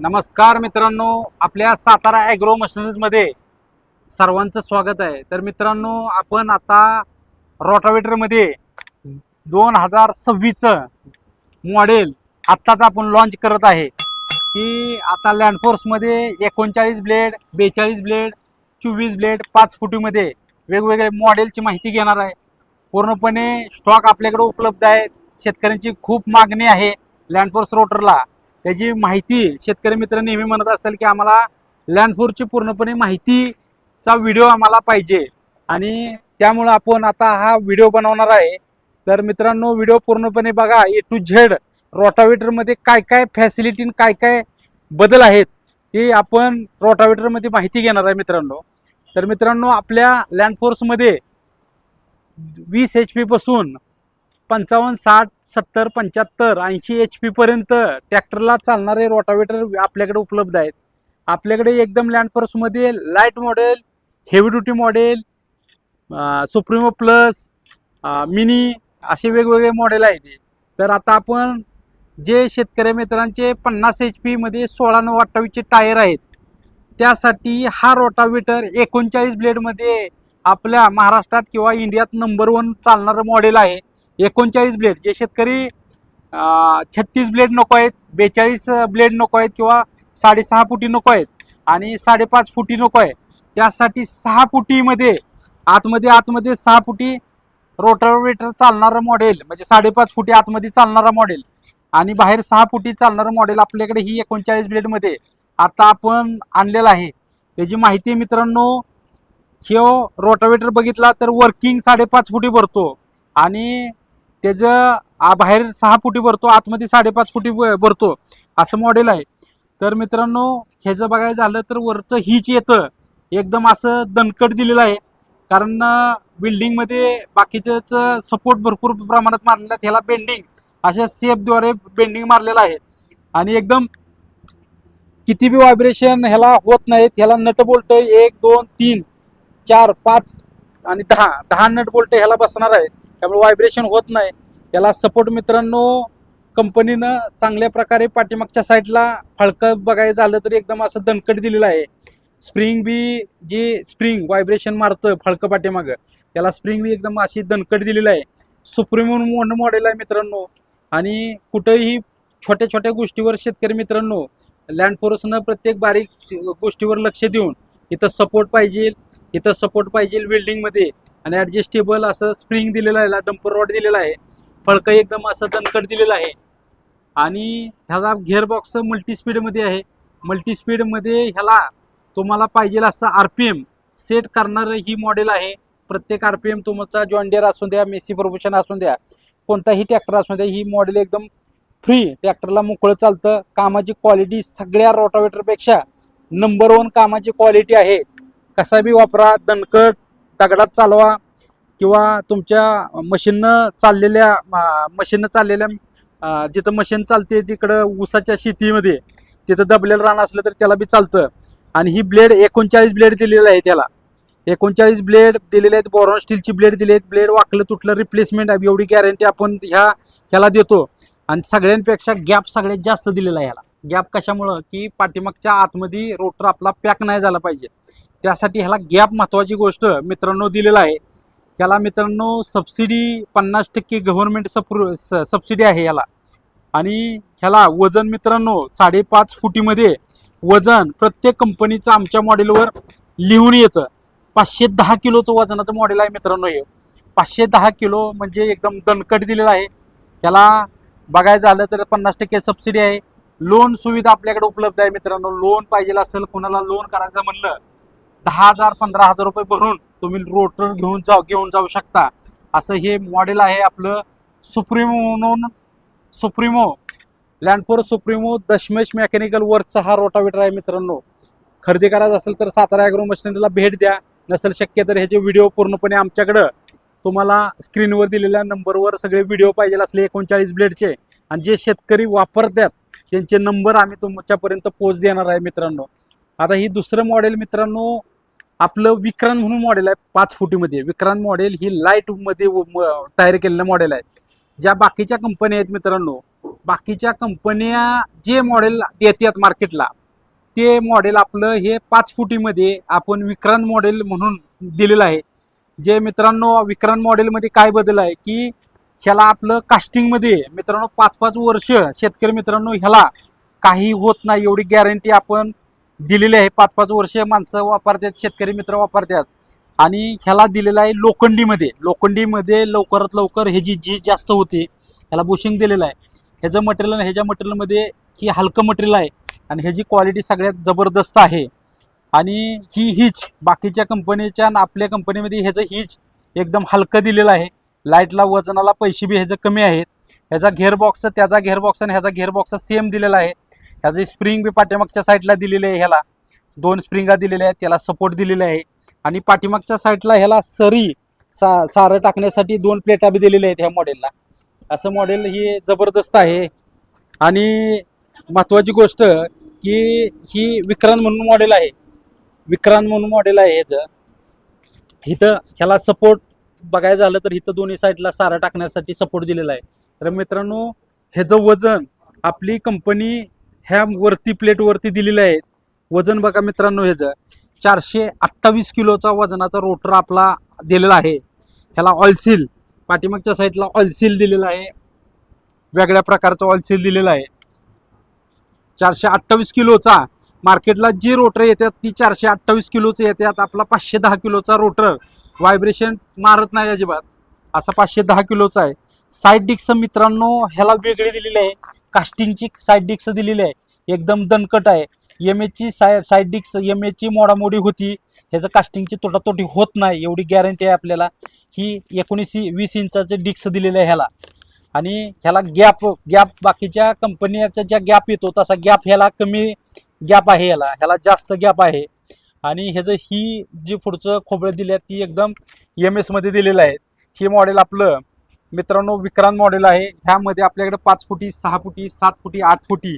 नमस्कार मित्रांनो आपल्या सातारा ॲग्रो मशनरीजमध्ये सर्वांचं स्वागत आहे. तर मित्रांनो आपण आता रोटावेटरमध्ये दोन हजार सव्वीसचं मॉडेल आत्ताच आपण लॉन्च करत आहे. की आता लँडफोर्समध्ये एकोणचाळीस ब्लेड बेचाळीस ब्लेड चोवीस ब्लेड पाच फुटीमध्ये वेगवेगळे मॉडेलची माहिती घेणार आहे. पूर्णपणे स्टॉक आपल्याकडे उपलब्ध आहे शेतकऱ्यांची खूप मागणी आहे लँडफोर्स रोटरला त्याची माहिती शेतकरी मित्र नेहमी म्हणत असतील की आम्हाला लँडफोरची पूर्णपणे माहितीचा व्हिडिओ आम्हाला पाहिजे. आणि त्यामुळं आपण आता हा व्हिडिओ बनवणार आहे. तर मित्रांनो व्हिडिओ पूर्णपणे बघा ए टू झेड रोटावेटरमध्ये काय काय फॅसिलिटी काय काय बदल आहेत हे आपण रोटावेटरमध्ये माहिती घेणार आहे मित्रांनो. तर मित्रांनो आपल्या लँडफोर्समध्ये वीस एच पीपासून पंचावन्न साठ सत्तर पंच्याहत्तर ऐंशी एच पीपर्यंत ट्रॅक्टरला चालणारे रोटावेटर आपल्याकडे उपलब्ध आहेत. आपल्याकडे एकदम लँडफोर्समध्ये light model heavy duty model Supremo plus mini असे वेगवेगळे मॉडेल आहेत तर आता आपण जे शेतकरी मित्रांचे पन्नास एच पीमध्ये सोळा नऊ अठ्ठावीसचे टायर आहेत त्यासाठी हा रोटावेटर एकोणचाळीस ब्लेडमध्ये आपल्या महाराष्ट्रात किंवा इंडियात नंबर वन चालणारं मॉडेल आहे. एकोणचाळीस ब्लेड जे शेतकरी छत्तीस ब्लेड नको आहेत बेचाळीस ब्लेड नको आहेत किंवा साडेसहा फुटी नको आहेत आणि साडेपाच फुटी नको आहे त्यासाठी सहा फुटीमध्ये आतमध्ये आतमध्ये सहा फुटी रोटरवेटर चालणारं मॉडेल म्हणजे साडेपाच फुटी आतमध्ये चालणारा मॉडेल आणि बाहेर सहा फुटी चालणारं मॉडेल आपल्याकडे ही एकोणचाळीस ब्लेडमध्ये आता आपण आणलेलं आहे. त्याची माहिती मित्रांनो हे रोटावेटर बघितला तर वर्किंग साडेपाच फुटी भरतो आणि त्याचं आ- बाहेर सहा फुटी भरतो आतमध्ये साडेपाच फुटी भरतो असं मॉडेल आहे. तर मित्रांनो ह्याचं बघायचं झालं तर वरचं हीच येतं. एकदम असं दणकट दिलेलं आहे. कारण बिल्डिंगमध्ये बाकीच्याच सपोर्ट भरपूर प्रमाणात मारलेला आहे ह्याला बेंडिंग अशा सेपद्वारे बेंडिंग मारलेलं आहे. आणि एकदम किती बी व्हायब्रेशन ह्याला होत नाहीत. ह्याला नट बोल्ट एक दोन तीन चार पाच आणि दहा. दहा नट बोल्ट ह्याला बसणार आहे त्यामुळे व्हायब्रेशन होत नाही. त्याला सपोर्ट मित्रांनो कंपनीनं चांगल्या प्रकारे पाठीमागच्या साईडला फळकं बघायचं झालं तरी एकदम असं दणकट दिलेलं आहे. Spring B J spring vibration मारतं फळकं पाठीमागं त्याला स्प्रिंग बी एकदम अशी दणकट दिलेलं आहे. सुप्रीम म्हणून मॉडेल आहे मित्रांनो. आणि कुठंही छोट्या छोट्या गोष्टीवर शेतकरी मित्रांनो लँड फोर्सनं प्रत्येक बारीक गोष्टीवर लक्ष देऊन इथं सपोर्ट पाहिजे इथं सपोर्ट पाहिजे बिल्डिंगमध्ये आणि ॲडजस्टेबल असं स्प्रिंग दिलेलं आहे डंपर रॉड दिलेला आहे. फळकं एकदम असं दणकट दिलेलं आहे. आणि ह्याचा घेअरबॉक्स मल्टीस्पीडमध्ये मल्टी स्पीडमध्ये आहे. मल्टी स्पीडमध्ये ह्याला तुम्हाला पाहिजे असं आर पी एम सेट करणारं ही मॉडेल आहे. प्रत्येक आर पी एम तुमचा जॉन्डियर असू द्या मेसी प्रभूषण असू द्या कोणताही ट्रॅक्टर असू द्या ही मॉडेल एकदम फ्री ट्रॅक्टरला मोकळं चालतं. कामाची क्वालिटी सगळ्या रोटावेटरपेक्षा नंबर वन कामाची क्वालिटी आहे. कसा बी वापरा दणकट दगडात चालवा किंवा तुमच्या मशीननं चाललेल्या मशीननं चाललेल्या जिथं मशीन चालते तिकडं ऊसाच्या शेतीमध्ये तिथं दबलेलं रान असलं तर त्याला बी चालतं. आणि ही ब्लेड एकोणचाळीस ब्लेड दिलेलं आहे त्याला. एकोणचाळीस ब्लेड दिलेले आहेत बोरॉन स्टीलची ब्लेड दिली आहेत. ब्लेड वाकलं तुटलं रिप्लेसमेंट आहे. एवढी गॅरंटी आपण ह्या ह्याला देतो. आणि सगळ्यांपेक्षा गॅप सगळ्यात जास्त दिलेला आहे ह्याला. गॅप कशामुळं? की पाठीमागच्या आतमध्ये रोटर आपला पॅक नाही झाला पाहिजे. त्यासाठी ह्याला गॅप महत्त्वाची गोष्ट मित्रांनो दिलेला आहे. ह्याला मित्रांनो सबसिडी पन्नास टक्के गव्हर्नमेंट सप्रू स सबसिडी आहे ह्याला. आणि ह्याला वजन मित्रांनो साडेपाच फुटीमध्ये वजन प्रत्येक कंपनीचं आमच्या मॉडेलवर लिहून येतं. पाचशे दहा किलोचं वजनाचं मॉडेल आहे मित्रांनो हे. पाचशे दहा किलो म्हणजे एकदम दणकट दिलेलं आहे. ह्याला बघायचं झालं तर पन्नास टक्के सबसिडी आहे. लोन सुविधा आपल्याकडे उपलब्ध आहे मित्रांनो. लोन पाहिजे असेल कुणाला लोन करायचं म्हणलं दहा हजार पंधरा हजार रुपये भरून तुम्ही रोटर घेऊन जाऊ घेऊन जाऊ शकता. असं हे मॉडेल आहे आपलं सुप्रीमो म्हणून Supremo Landforce Supremo Dashmesh mechanical वर्कचा हा रोटावेटर आहे मित्रांनो. खरेदी करायचं असेल तर सातारा ॲग्रो मशिनरीला भेट द्या. नसेल शक्य तर ह्याचे व्हिडिओ पूर्णपणे आमच्याकडं. तुम्हाला स्क्रीनवर दिलेल्या नंबरवर सगळे व्हिडिओ पाहिजे असले एकोणचाळीस ब्लेडचे आणि जे शेतकरी वापरतात त्यांचे नंबर आम्ही तुमच्यापर्यंत पोच देणार आहे मित्रांनो. आता ही दुसरं मॉडेल मित्रांनो आपलं विक्रांत म्हणून मॉडेल आहे पाच फुटीमध्ये. विक्रांत मॉडेल ही लाईटमध्ये व- तयार केलेलं मॉडेल आहे. ज्या बाकीच्या कंपन्या आहेत मित्रांनो बाकीच्या कंपन्या जे मॉडेल देतात मार्केटला ते मॉडेल आपलं हे पाच फुटीमध्ये आपण विक्रांत मॉडेल म्हणून दिलेलं आहे. जे मित्रांनो विक्रांत मॉडेलमध्ये काय बदल आहे की ह्याला आपलं कास्टिंगमध्ये मित्रांनो पाच पाच वर्ष शेतकरी मित्रांनो ह्याला काही होत नाही. एवढी गॅरंटी आपण दिलेली आहे. पाच पाच वर्ष माणसं वापरतात शेतकरी मित्र वापरतात. आणि ह्याला दिलेलं आहे लोखंडीमध्ये. लोखंडीमध्ये लवकरात लवकर ह्याची जी जास्त होते ह्याला बुशिंग दिलेलं आहे. ह्याचं मटेरियल ह्याच्या मटेरियलमध्ये ही हलकं मटेरियल आहे. आणि ह्याची क्वालिटी सगळ्यात जबरदस्त आहे. आणि ही हिच बाकीच्या कंपनीच्या आणि आपल्या कंपनीमध्ये ह्याचं हिच एकदम हलकं दिलेलं आहे. लाईटला वजनाला पैसे बी ह्याचं कमी आहेत. ह्याचा घेअर बॉक्स त्याचा घेअर बॉक्स आणि ह्याचा घेअर बॉक्स सेम दिलेला आहे. ह्याची स्प्रिंग बी पाठीमागच्या साईडला दिलेली आहे ह्याला दोन स्प्रिंगा दिलेल्या आहेत त्याला सपोर्ट दिलेला आहे. आणि पाठीमागच्या साईडला ह्याला सरी सा सारं टाकण्यासाठी दोन प्लेटा बी दिलेल्या आहेत ह्या मॉडेलला असं मॉडेल ही जबरदस्त आहे. आणि महत्त्वाची गोष्ट की ही विक्रांत म्हणून मॉडेल आहे. विक्रांत म्हणून मॉडेल आहे ह्याचं इथं ह्याला सपोर्ट बघायचं झालं तर इथं दोन्ही साईडला सारा टाकण्यासाठी सपोर्ट दिलेला आहे. तर मित्रांनो ह्याचं वजन आपली कंपनी ह्या वरती प्लेटवरती दिलेलं आहे वजन बघा मित्रांनो ह्याचं चारशे अठ्ठावीस किलोचा वजनाचा रोटर आपला दिलेला आहे. ह्याला ऑइलसील पाठीमागच्या साईडला ऑइलसील दिलेला आहे. वेगळ्या प्रकारचा ऑइलसील दिलेला आहे. चारशे अठ्ठावीस किलोचा मार्केटला जी रोटर येतात ती चारशे अठ्ठावीस किलोचे येतात आपला पाचशे दहा किलोचा रोटर व्हायब्रेशन मारत नाही अजिबात. असा पाचशे दहा किलोचा आहे. साईड डिक्स मित्रांनो ह्याला वेगळी दिलेली आहे. कास्टिंगची साईड डिक्स दिलेली आहे. एकदम दणकट आहे. एम एची साय साईड डिक्स एम एची मोडामोडी होती. ह्याचं कास्टिंगची तोटातोटी होत नाही एवढी गॅरंटी आहे आपल्याला. ही एकोणीस वीस इंचाचे डिक्स दिलेले आहे ह्याला. आणि ह्याला गॅप गॅप बाकीच्या कंपन्याचा ज्या गॅप येतो तसा गॅप ह्याला कमी गॅप आहे ह्याला. ह्याला जास्त गॅप आहे. आणि ह्याचं ही जी पुढचं खोबरं दिली आहे ती एकदम एम एसमध्ये दिलेलं आहे. हे मॉडेल आपलं मित्रांनो विक्रांत मॉडेल आहे. ह्यामध्ये आपल्याकडे पाच फुटी सहा फुटी सात फुटी आठ फुटी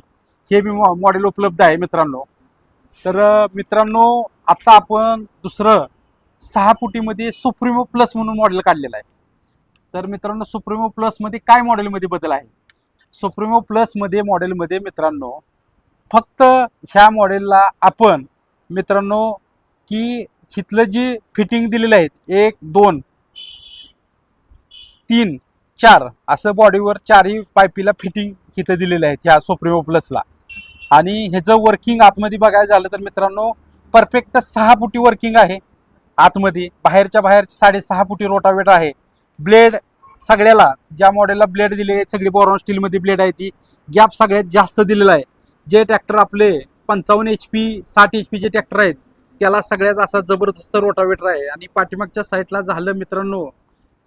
हे बी मॉ मॉडेल उपलब्ध आहे मित्रांनो. तर मित्रांनो आत्ता आपण दुसरं सहा फुटीमध्ये सुप्रिमो प्लस म्हणून मॉडेल काढलेलं आहे. तर मित्रांनो सुप्रिमो प्लसमध्ये काय मॉडेलमध्ये बदल आहे? सुप्रिमो प्लसमध्ये मॉडेलमध्ये मित्रांनो फक्त ह्या मॉडेलला आपण मित्रांनो की इथलं जी फिटिंग दिलेलं आहेत एक दोन तीन चार असं बॉडीवर चारही पायपीला फिटिंग इथं दिलेलं आहेत ह्या सुप्रिमो प्लसला आणि ह्याचं वर्किंग आतमध्ये बघायचं झालं तर मित्रांनो परफेक्ट सहा फुटी वर्किंग आहे आतमध्ये. बाहेरच्या बाहेर साडेसहा फुटी रोटावेटर आहे. ब्लेड सगळ्याला ज्या मॉडेलला ब्लेड दिले आहेत सगळी बोरॉन स्टीलमध्ये ब्लेड आहे ती गॅप सगळ्यात जास्त दिलेला आहे. जे ट्रॅक्टर आपले पंचावन्न एच पी साठ एच पीचे ट्रॅक्टर आहेत त्याला सगळ्यात असा जबरदस्त रोटावेटर आहे. आणि पाठीमागच्या साईडला झालं मित्रांनो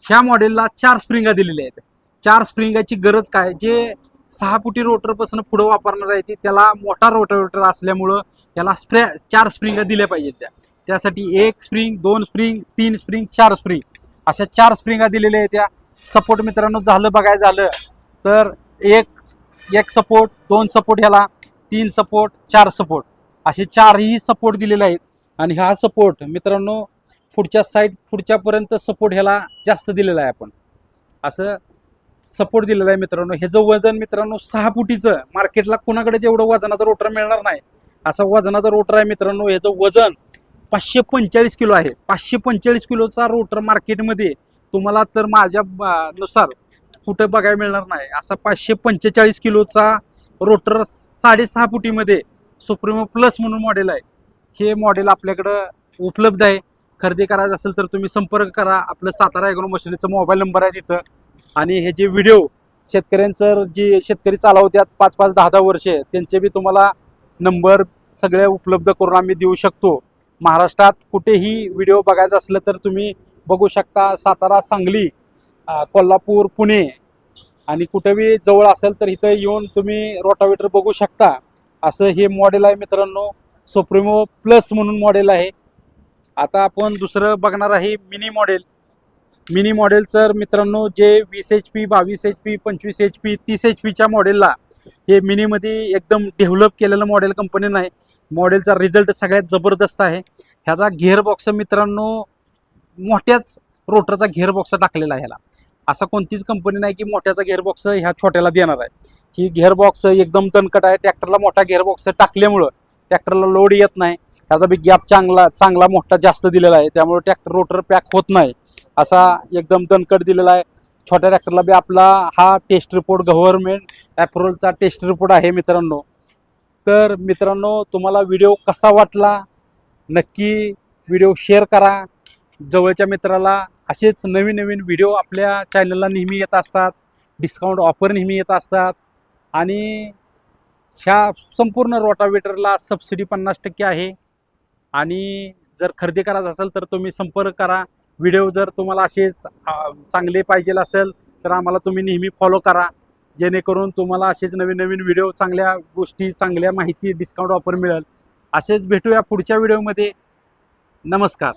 ह्या मॉडेलला चार स्प्रिंगा दिलेल्या आहेत. चार स्प्रिंगाची गरज काय? जे सहा फुटी रोटरपासून पुढं वापरणार आहे ते त्याला मोठा रोटरवेटर असल्यामुळं त्याला स्प्रे चार स्प्रिंगा दिल्या पाहिजेत त्या. त्यासाठी एक स्प्रिंग दोन स्प्रिंग तीन स्प्रिंग चार स्प्रिंग अशा चार स्प्रिंगा दिलेल्या आहेत त्या. सपोर्ट मित्रांनो झालं बघाय झालं. तर एक एक सपोर्ट दोन सपोर्ट ह्याला तीन सपोर्ट चार सपोर्ट असे चारही सपोर्ट दिलेले आहेत. आणि हा सपोर्ट मित्रांनो पुढच्या साईड पुढच्यापर्यंत सपोर्ट ह्याला जास्त दिलेला आहे आपण. असं सपोर्ट दिलेला आहे मित्रांनो. ह्याचं वजन मित्रांनो सहा फुटीचं मार्केटला कुणाकडे जेवढं वजनाचं रोटर मिळणार नाही असा वजनाचा रोटर आहे मित्रांनो. ह्याचं वजन पाचशे पंचेचाळीस किलो आहे. पाचशे पंचेचाळीस किलोचा रोटर मार्केटमध्ये तुम्हाला तर माझ्या नुसार कुठं बघायला मिळणार नाही. असा पाचशे पंचेचाळीस किलोचा रोटर साडेसहा फुटीमध्ये सुप्रिमो प्लस म्हणून मॉडेल आहे. हे मॉडेल आपल्याकडं उपलब्ध आहे. खरेदी करायचं असेल तर तुम्ही संपर्क करा. आपलं सातारा ॲग्रो मशिनीचा मोबाईल नंबर आहे तिथं. आणि हे जे व्हिडिओ शेतकऱ्यांचं जे शेतकरी चालवतात पाच पाच दहा दहा वर्षे त्यांचे बी तुम्हाला नंबर सगळे उपलब्ध करून आम्ही देऊ शकतो. महाराष्ट्रात कुठेही व्हिडिओ बघायचा असलं तर तुम्ही बघू शकता सातारा सांगली कोल्हापूर पुणे. आणि कुठेही जवळ असेल तर इथं येऊन तुम्ही रोटावेटर बघू शकता. असं हे मॉडेल आहे मित्रांनो. सुप्रिमो प्लस म्हणून मॉडेल आहे. आता आपण दुसरं बघणार आहे मिनी मॉडेल. मिनी मॉडेल तर मित्रांनो जे वीस एच पी बावीस एच पी पंचवीस एच पी तीस एच पीच्या मॉडेलला हे मिनीमध्ये एकदम डेव्हलप केलेलं मॉडेल कंपनीनं आहे मॉडेलचा रिझल्ट सगळ्यात जबरदस्त आहे. ह्याचा घेअरबॉक्स मित्रांनो मोठ्याच रोटरचा घेअरबॉक्स टाकलेला आहे ह्याला. असा कोणतीच कंपनी नाही की मोठ्याचा घेअरबॉक्स ह्या छोट्याला देणार आहे. ही गेअरबॉक्स एकदम तणकट आहे. ट्रॅक्टरला मोठा गेअरबॉक्स टाकल्यामुळं ट्रॅक्टरला लोड येत नाही. त्याचा बी गॅप चांगला चांगला मोठा जास्त दिलेला आहे. त्यामुळे ट्रॅक्टर रोटर पॅक होत नाही. असा एकदम दणकट दिलेला आहे. छोट्या ट्रॅक्टरला बी आपला हा टेस्ट रिपोर्ट गव्हर्नमेंट ॲप्रोलचा टेस्ट रिपोर्ट आहे मित्रांनो. तर मित्रांनो तुम्हाला व्हिडिओ कसा वाटला? नक्की व्हिडिओ शेअर करा. जवळच्या मित्राला असेच नवीन नवीन व्हिडिओ आपल्या चॅनलला नेहमी येत असतात. डिस्काउंट ऑफर नेहमी येत असतात. आणि ह्या संपूर्ण रोटावेटरला सबसिडी पन्नास टक्के आहे. आणि जर खरेदी करायचं असेल तर तुम्ही संपर्क करा. व्हिडिओ जर तुम्हाला असेच चांगले पाहिजे असेल तर आम्हाला तुम्ही नेहमी फॉलो करा. जेणेकरून तुम्हाला असेच नवीन नवीन व्हिडिओ चांगल्या गोष्टी चांगल्या माहिती डिस्काउंट ऑफर मिळेल. असेच भेटूया पुढच्या व्हिडिओमध्ये. नमस्कार.